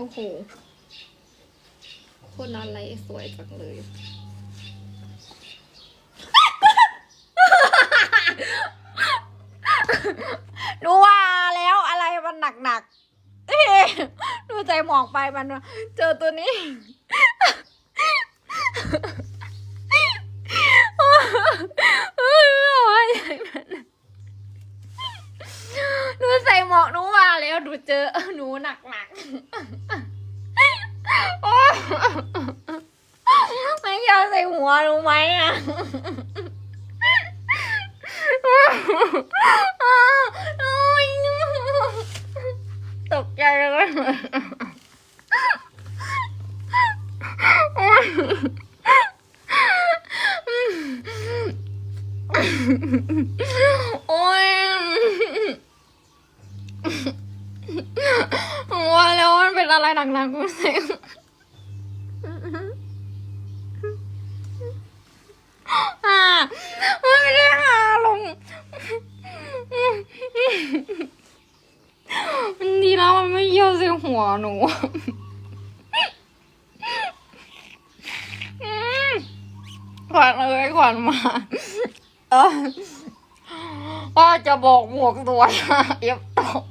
โอ้โหคนอะไรสวยจังเลยหนูว่าแล้วอะไรมันหนักหนักๆเอ๊ะหนูใจหมองไปมัน เจอตัวนี้หนูใส่หมอกหนู หนูเจอหนูหนักหนักโอ๊ยไม่ยากใส่หัวหนูไหมอะตกใจเลยโอ๊ยว่าแล้ว มันเป็นอะไรหนักๆกูเซ็งอ่าไม่ได้หาลง มันดีแล้วมันไม่เยี่ยวใส่หัวหนูขวัญเอ้ยขวัญมาเออว่าจะบอกหมวกตัวเอฟตก